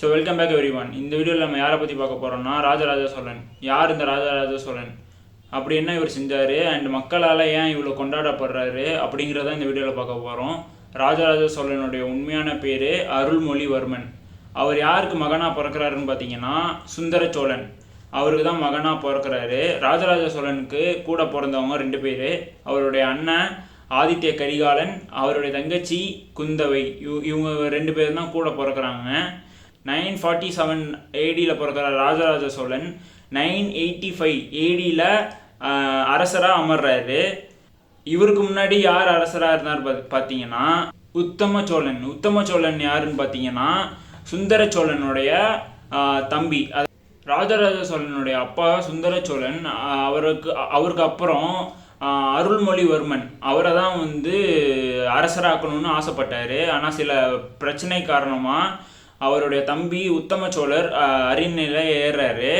So welcome back everyone இந்த வீடியோவில் நம்ம யாரை பற்றி பார்க்க போகிறோம்னா ராஜராஜ சோழன் யார் இந்த ராஜராஜ சோழன் அப்படி என்ன இவர் செஞ்சார்? அண்ட் மக்களால் ஏன் இவ்வளோ கொண்டாடப்படுறாரு? அப்படிங்கிறத இந்த வீடியோவில் பார்க்க போகிறோம் ராஜராஜ சோழனுடைய உண்மையான பேர் அருள்மொழிவர்மன். அவர் யாருக்கு மகனாக பிறக்கிறாருன்னு பார்த்தீங்கன்னா சுந்தர சோழன் அவருக்கு தான் மகனாக பிறக்கிறாரு. ராஜராஜ சோழனுக்கு கூட பிறந்தவங்க ரெண்டு பேர். அவருடைய அண்ணன் ஆதித்ய கரிகாலன் அவருடைய தங்கச்சி குந்தவை. இவ் இவங்க ரெண்டு பேர் தான் கூட பிறக்கிறாங்க. நைன் ஃபார்ட்டி செவன் ஏடியில் பிறக்கிற Rajaraja Cholan nine eighty five ஏடியில் அரசராக அமர்றாரு. இவருக்கு முன்னாடி யார் அரசராக இருந்தார் பார்த்தீங்கன்னா உத்தம சோழன். உத்தம சோழன் யாருன்னு பார்த்தீங்கன்னா சுந்தர சோழனுடைய தம்பி. அது- ராஜராஜ சோழனுடைய அப்பா சுந்தர சோழன். அவருக்கு அவருக்கு அப்புறம் அருள்மொழிவர்மன். அவரை தான் வந்து அரசராக்கணும்னு ஆசைப்பட்டார். ஆனால் சில பிரச்சனை காரணமாக அவருடைய தம்பி உத்தம சோழர் அரியணையில் ஏறுறாரு.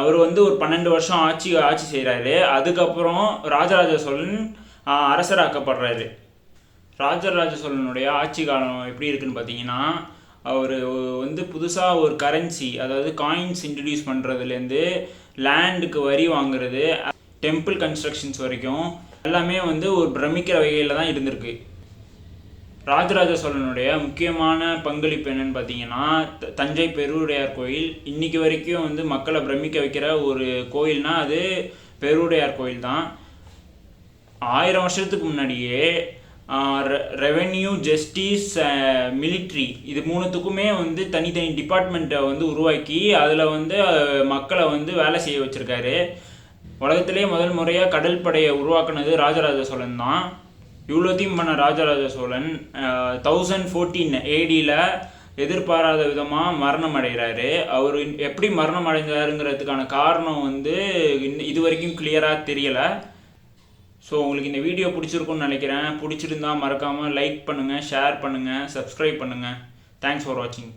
அவர் வந்து ஒரு பன்னெண்டு வருஷம் ஆட்சி ஆட்சி செய்கிறாரு அதுக்கப்புறம் ராஜராஜ சோழன் அரசராக்கப்படுறாரு. ராஜராஜ சோழனுடைய ஆட்சி காலம் எப்படி இருக்குன்னு பார்த்தீங்கன்னா அவர் வந்து புதுசாக ஒரு கரன்சி அதாவது காயின்ஸ் இன்ட்ரடியூஸ் பண்ணுறதுலேருந்து லேண்டுக்கு வரி வாங்குறது டெம்பிள் கன்ஸ்ட்ரக்ஷன்ஸ் வரைக்கும் எல்லாமே வந்து ஒரு பிரமிக்கிற வகையில் தான் இருந்திருக்கு. ராஜராஜ சோழனுடைய முக்கியமான பங்களிப்பு என்னன்னு பார்த்தீங்கன்னா த- தஞ்சை பெருவுடையார் கோயில். இன்னைக்கு வரைக்கும் வந்து மக்களை பிரமிக்க வைக்கிற ஒரு கோயில்னா அது பெருவுடையார் கோயில் தான் ஆயிரம் வருஷத்துக்கு முன்னாடியே ரெவென்யூ ஜஸ்டிஸ் மிலிட்ரி இது மூணுத்துக்குமே வந்து தனித்தனி டிபார்ட்மெண்ட்டை வந்து உருவாக்கி அதில் வந்து மக்களை வந்து வேலை செய்ய வச்சுருக்காரு. உலகத்திலே முதல் முறையாக கடல் படையை உருவாக்குனது ராஜராஜ சோழன் தான் இவ்வளோத்தையும் பண்ண ராஜராஜ சோழன் தௌசண்ட் ஃபோர்டீன் ஏடியில் எதிர்பாராத விதமாக மரணம் அடைகிறாரு அவர் எப்படி மரணம் அடைஞ்சாருங்கிறதுக்கான காரணம் வந்து இது வரைக்கும் கிளியராக தெரியலை. ஸோ உங்களுக்கு இந்த வீடியோ பிடிச்சிருக்குன்னு நினைக்கிறேன். பிடிச்சிருந்தா மறக்காமல் லைக் பண்ணுங்கள் ஷேர் பண்ணுங்கள் சப்ஸ்கிரைப் பண்ணுங்கள் தேங்க்ஸ் ஃபார் வாட்சிங்